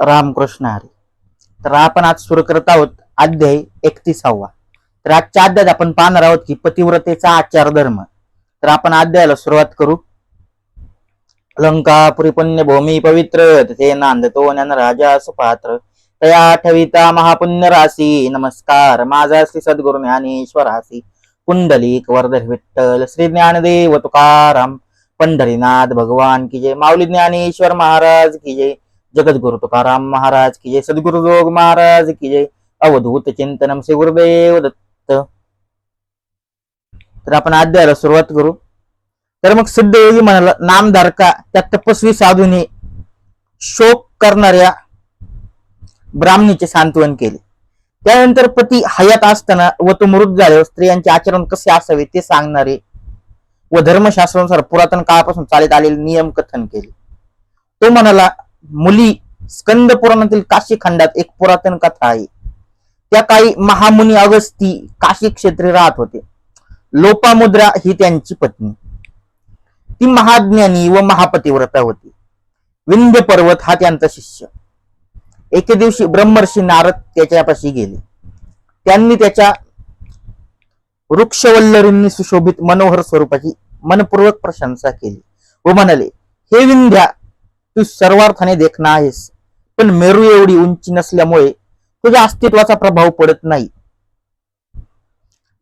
रामकृष्ण हरी. तर आपण आज सुरू करत आहोत अध्याय एकतीसावा. तर आजच्या अध्यायात आपण पाहणार आहोत की पतिव्रतेचा आचार धर्म. तर आपण अध्यायाला सुरुवात करू. लंकापुरी पुण्यभूमी पवित्र तिथे नांदतो ज्ञान राजा सुपात्र. तया ठविता महापुण्य राशी नमस्कार. माझा श्री सद्गुरु ज्ञानेश्वरासी पुंडलिक वर्धर विठ्ठल श्री ज्ञानदेव तुकाराम. पंढरीनाथ भगवान की जय. माऊली ज्ञानेश्वर महाराज की जय. जगद्गुरु तुकाराम महाराज की जय सद्गुरु जोग महाराज की जय अवधूत चिंतनम श्री गुरुदेव दत्त तर आपण अध्यायाला सुरुवात करू. तर मग सिद्धयोगी म्हणाला नामधारका त्या तपस्वी साधूने शोक करणाऱ्या ब्राह्मणीचे सांत्वन केले. त्यानंतर पती हयात असताना व तो मृत झाल्यावर स्त्रियांचे आचरण कसे असावे ते सांगणारे व धर्मशास्त्रानुसार पुरातन काळापासून चालत आलेले नियम कथन केले. तो म्हणाला मुली स्कंद पुराणातील काशी खंडात एक पुरातन कथा आहे. त्या काही महामुनी अगस्ती काशी क्षेत्री राहत होते. लोपामुद्रा ही त्यांची पत्नी. ती महाज्ञानी व महापतिव्रता होती. विंध्य पर्वत हा त्यांचा शिष्य. एके दिवशी ब्रह्मर्षी नारद त्याच्यापाशी गेले. त्यांनी त्याच्या वृक्षवल्लरींनी सुशोभित मनोहर स्वरूपाची मनपूर्वक प्रशंसा केली व म्हणाले हे विंध्या तू सर्वार्थाने देखणा आहेस पण मेरू एवढी उंची नसल्यामुळे तुझ्या अस्तित्वाचा प्रभाव पडत नाही.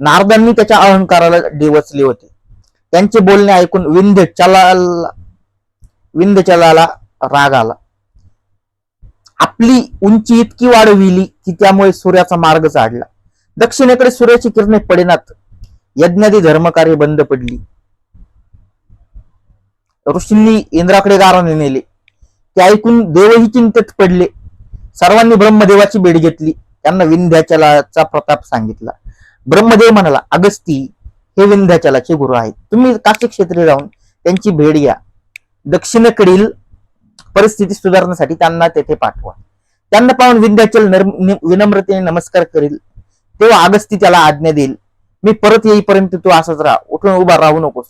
नारदांनी त्याच्या अहंकाराला डिवचले होते. त्यांचे बोलणे ऐकून विंध्य चलाला विंध्यचलाला राग आला. आपली उंची इतकी वाढविली की त्यामुळे सूर्याचा मार्ग चाडला दक्षिणेकडे सूर्याची किरणे पडेनात. यज्ञादी धर्मकार्य बंद पडली. ऋषींनी इंद्राकडे गाराने नेले. ते ऐकून देवही चिंतेत पडले. सर्वांनी ब्रह्मदेवाची भेट घेतली. त्यांना विंध्याचलाचा प्रताप सांगितला. ब्रह्मदेव म्हणाला अगस्ती हे विंध्याचलाचे गुरु आहेत. तुम्ही काशी क्षेत्री राहून त्यांची भेट घ्या. दक्षिणेकडील परिस्थिती सुधारण्यासाठी त्यांना तेथे पाठवा. त्यांना पाहून विंध्याचल नर्म- विनम्रतेने नमस्कार करील. तेव्हा अगस्ती त्याला आज्ञा देईल. मी परत येईपर्यंत तू असाच राहा. उठून उभा राहू नकोस.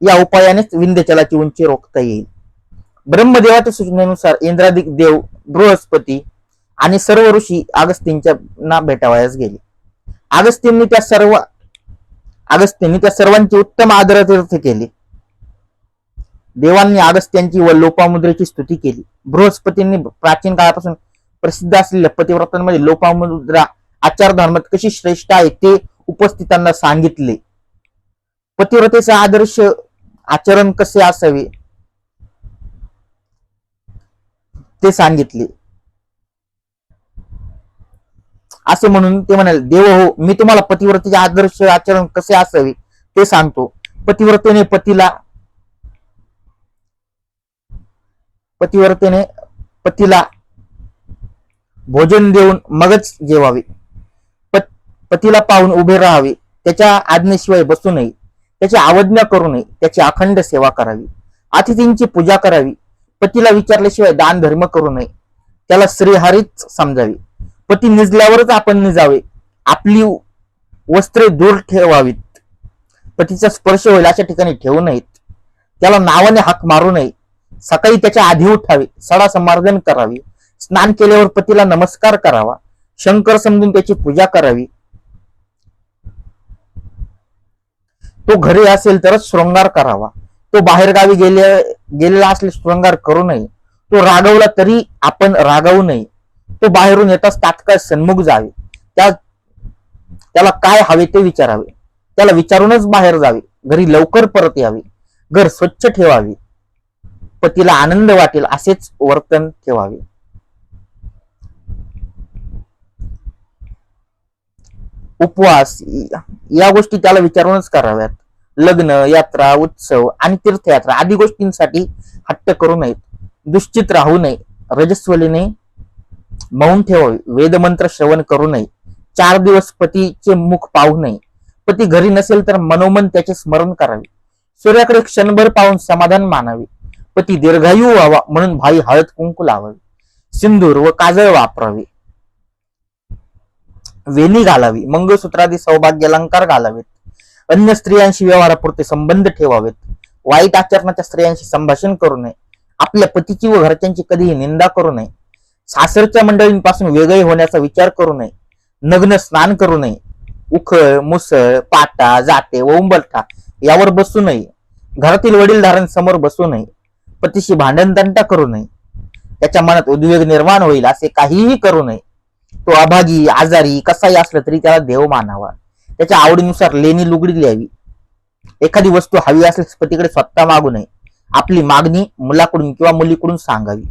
या उपायानेच विंध्याचलाची उंची रोखता येईल. ब्रह्मदेवाच्या सूचनेनुसार इंद्रादिक देव बृहस्पती आणि सर्व ऋषी अगस्तींच्या ना भेटावयास गेले. अगस्तींनी त्या सर्व अगस्तींनी त्या सर्वांची उत्तम आदरातीर्थ केले. देवांनी अगस्त्यांची व लोपामुद्रेची स्तुती केली. बृहस्पतींनी प्राचीन काळापासून प्रसिद्ध असलेल्या पतिव्रतांमध्ये लोपामुद्रा आचार धर्मात कशी श्रेष्ठ आहे ते उपस्थितांना सांगितले. पतिव्रतेचे आदर्श आचरण कसे असावे? ते सांगितले. असे म्हणून ते म्हणाले देव हो मी तुम्हाला पतिव्रतेचे आदर्श आचरण कसे असावे ते सांगतो. पतिव्रतेने पतीला पतिव्रतेने पतीला भोजन देऊन मगच जेवावे. पत- पतीला पाहून उभे राहावे. त्याच्या आज्ञेशिवाय बसू नये. त्याची अवज्ञा करू नये. त्याची अखंड सेवा करावी. अतिथींची पूजा करावी. पतीला विचारल्याशिवाय दान धर्म करू नये. त्याला श्रीहारीच समजावे. पती निजल्यावरच आपण निजावे. आपली वस्त्रे दूर ठेवावीत. पतीचा स्पर्श होईल अशा ठिकाणी ठेवू नयेत. त्याला नावाने हाक मारू नये. सकाळी त्याच्या आधी उठावे. सडा समार्जन करावे. स्नान केल्यावर पतीला नमस्कार करावा. शंकर समजून त्याची पूजा करावी. तो घरी असेल तरच शृंगार करावा. तो बाहेरगावी गेल्या गेलेला असले शृंगार करू नये. तो रागवला तरी आपण रागवू नये. तो बाहेरून येताच तात्काळ सन्मुख जावे. त्या त्याला काय हवे ते विचारावे. त्याला विचारूनच बाहेर जावे. घरी लवकर परत यावे. घर स्वच्छ ठेवावे. पतीला आनंद वाटेल असेच वर्तन ठेवावे. उपवास या गोष्टी त्याला विचारूनच कराव्यात. लग्न यात्रा उत्सव आणि तीर्थयात्रा आदी गोष्टींसाठी हट्ट करू नयेत. दुश्चित राहू नये. रजस्वलीने मौन ठेवावे. वेदमंत्र श्रवण करू नये. चार दिवस पतीचे मुख पाहू नये. पती घरी नसेल तर मनोमन त्याचे स्मरण करावे. सूर्याकडे क्षणभर पाहून समाधान मानावे. पती दीर्घायू व्हावा म्हणून भाई हळद कुंकू लावावे. सिंदूर व काजळ वापरावे. वेणी घालावी. मंगळसूत्रादी सौभाग्य अलंकार घालावेत. अन्य स्त्रियांशी व्यवहारापुरते संबंध ठेवावेत. वाईट आचरणाच्या स्त्रियांशी संभाषण करू नये. आपल्या पतीची व घरच्यांची कधीही निंदा करू नये. सासरच्या मंडळींपासून वेगळे होण्याचा विचार करू नये. नग्न स्नान करू नये. उखळ मुसळ पाटा जाते व उंबरठा यावर बसू नये. घरातील वडीलधारांसमोर बसू नये. पतीशी भांडणतंटा करू नये. त्याच्या मनात उद्वेग निर्माण होईल असे काहीही करू नये. तो अभागी आजारी कसाही असला तरी त्याला देव मानावा. त्याच्या आवडीनुसार लेणी लुगडी लिहावी. एखादी वस्तू हवी असल्यास पतीकडे स्वतः मागू नये. आपली मागणी मुलाकडून किंवा मुलीकडून सांगावी.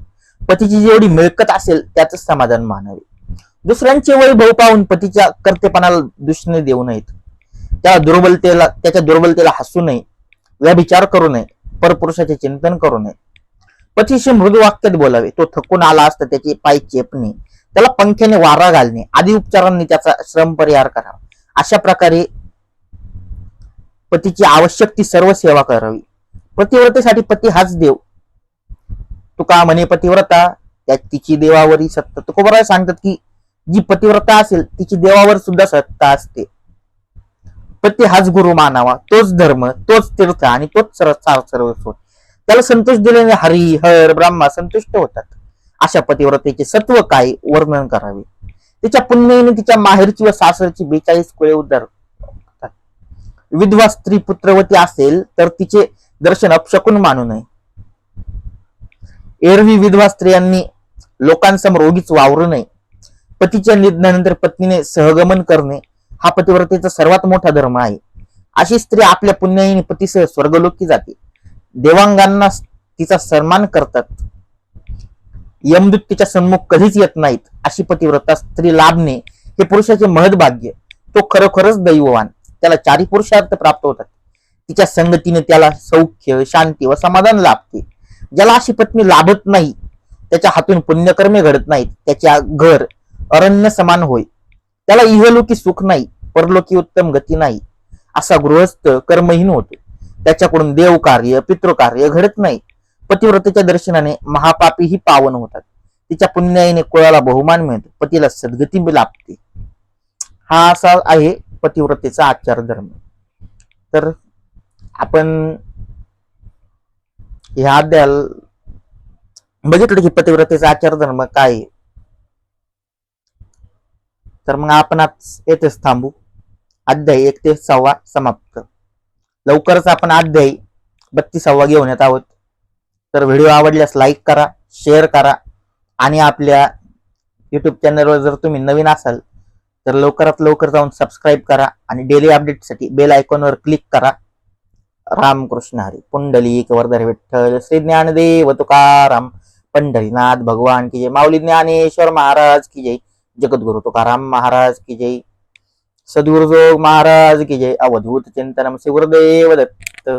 पतीची जेवढी मिळकत असेल त्याच समाधान मानावे. दुसऱ्यांचे वैभव पाहून पतीच्या कर्तेपणाला दुष्णे देऊ नयेत. त्या दुर्बलतेला त्याच्या दुर्बलतेला हसू नये. व्यभिचार करू नये. परपुरुषाचे चिंतन करू नये. पतीशी मृदू वाक्यात बोलावे. तो थकून आला असता त्याचे पाय चेपणे. त्याला पंख्याने वारा घालणे. आदी उपचारांनी त्याचा श्रम परिहार करावा. अशा प्रकारे पतीची आवश्यक ती सर्व सेवा करावी. पतिव्रतेसाठी पती हाच देव. तुका म्हणे पतिव्रता त्या तिची देवावरी सत्ता. तुकोबराय सांगतात की जी पतिव्रता असेल तिची देवावर सुद्धा सत्ता असते. पती हाच गुरु मानावा. तोच धर्म तोच तीर्थ आणि तोच सर्व त्याला संतोष दिल्याने हरी हर ब्रह्मा संतुष्ट होतात. अशा पतिव्रतेचे सत्व काय वर्णन करावे? तिच्या पुण्याने तिच्या माहेरची व सासरची बेचाळीस कुळे उद्धार. विधवा स्त्री पुत्रवती असेल तर तिचे दर्शन अपशकून मानू नये. एरवी विधवा स्त्रियांनी लोकांसमोर उगीच वावरू नये. पतीच्या निधनानंतर पत्नीने सहगमन करणे हा पतिव्रतेचा सर्वात मोठा धर्म आहे. अशी स्त्री आपल्या पुण्याईने पतीसह स्वर्गलोकी जाते. देवांगांना तिचा सन्मान करतात. यमदूत तिच्या सन्मुख कधीच येत नाहीत अशी पतिव्रता स्त्री लाभणे हे पुरुषाचे महद भाग्य. तो खरोखरच दैववान. त्याला चारी पुरुषार्थ प्राप्त होतात. तिच्या संगतीने त्याला सौख्य शांती व समाधान लाभते. ज्याला अशी पत्नी लाभत नाही त्याच्या हातून पुण्यकर्मे घडत नाहीत. त्याच्या घर अरण्य समान होय. त्याला इहलोकी सुख नाही परलोकी उत्तम गती नाही. असा गृहस्थ कर्महीन होतो. त्याच्याकडून देवकार्य पितृकार्य घडत नाही. पतिव्रतेच्या दर्शनाने महापापी ही पावन होतात. तिच्या पुण्याईने कुळाला बहुमान मिळतो. पतीला सद्गती लाभते. हा असा आहे पतिव्रतेचा आचार धर्म. तर आपण ह्या अध्यायाला बघितलं की पतिव्रतेचा आचार धर्म काय आहे. तर मग आपण आज येथेच थांबू. अध्याय एक ते सव्वा समाप्त. लवकरच आपण अध्याय बत्तीसावा घेऊन येत आहोत. तर व्हिडिओ आवडल्यास लाईक करा शेअर करा आणि आपल्या यूट्यूब चॅनलवर जर तुम्ही नवीन असाल तर लवकरात लवकर जाऊन सबस्क्राईब करा आणि डेली अपडेटसाठी बेल आयकॉनवर क्लिक करा. रामकृष्ण हरी पुंडलिक वर्धर विठ्ठल श्री ज्ञानदेव तुकाराम पंढरीनाथ भगवान की जय माऊली ज्ञानेश्वर महाराज की जय जगद्गुरु तुकाराम महाराज की जय सद्गुरुजोग महाराज की जय अवधूत चिंतनम शिवदेव दत्त.